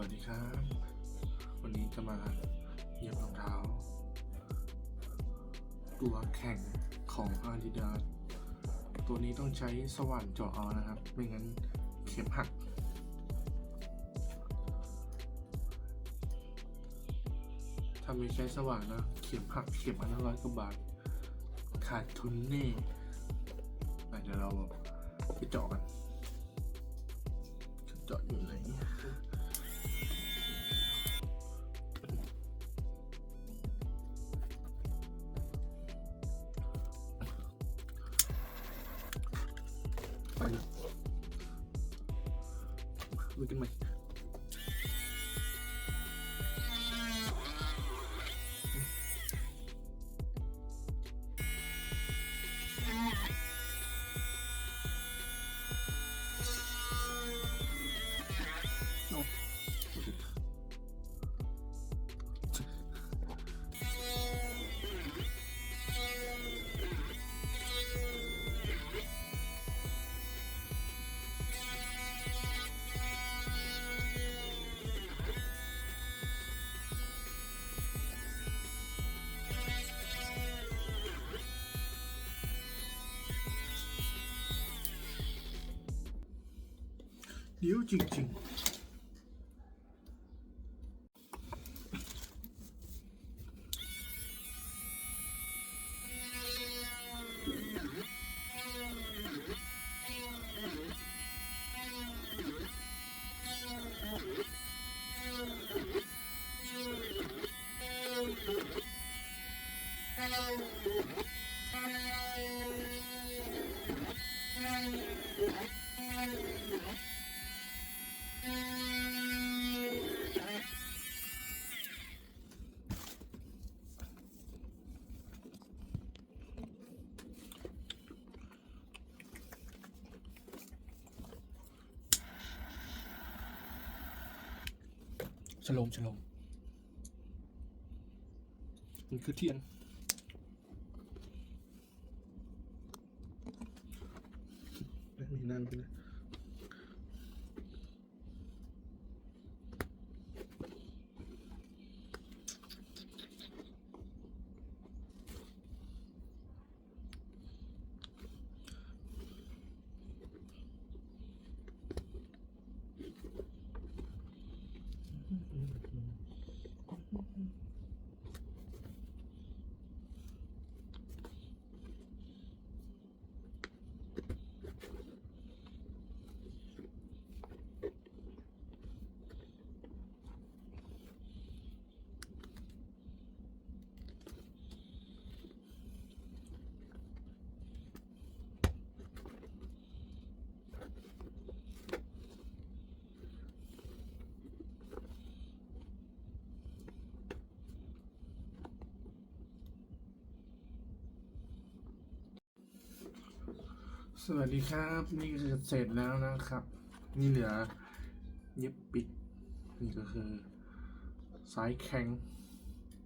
วัสดีครับ วันนี้จะมาเหยียบรองเท้า ตัวแข่งของ Adidas ตัวนี้ต้องใช้สว่านเจาะเอานะครับ ไม่งั้นเข็มหัก ถ้าไม่ใช้สว่านนะ เข็มหักเข็มอันละร้อยกว่าบาท ขาดทุนแน่เดี๋ยวเราไปเจาะกันเจาะอยู่ไหน ไปลุ เดี๋ยวจริงๆ ฉลมฉลมมันคือเทียนไม่มีนั่งกันนะ สวัสดีครับ นี่ก็เสร็จแล้วนะครับ นี่เหลือเย็บปิด นี่ก็คือ สายแข็ง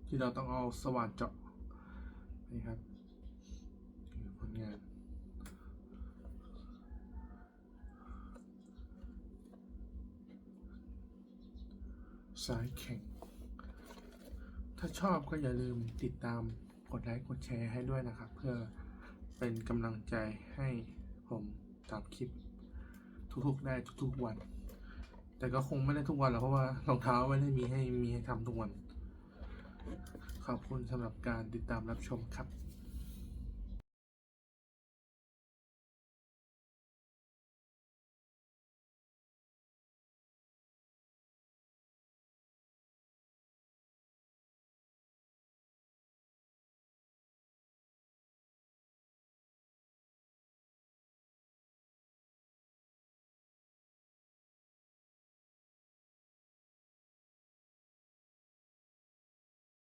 ที่เราต้องเอาสว่านเจาะนี่ครับผลงานสายแข็ง ถ้าชอบก็อย่าลืมติดตามกดไลค์กดแชร์ให้ด้วยนะครับ เพื่อเป็นกำลังใจให้ ผมทำคลิปทุกๆได้ทุกๆวัน แต่ก็คงไม่ได้ทุกวันหรอกเพราะว่ารองเท้าไม่ได้มีให้มีให้ทำทุกวัน ขอบคุณสำหรับการติดตามรับชมครับ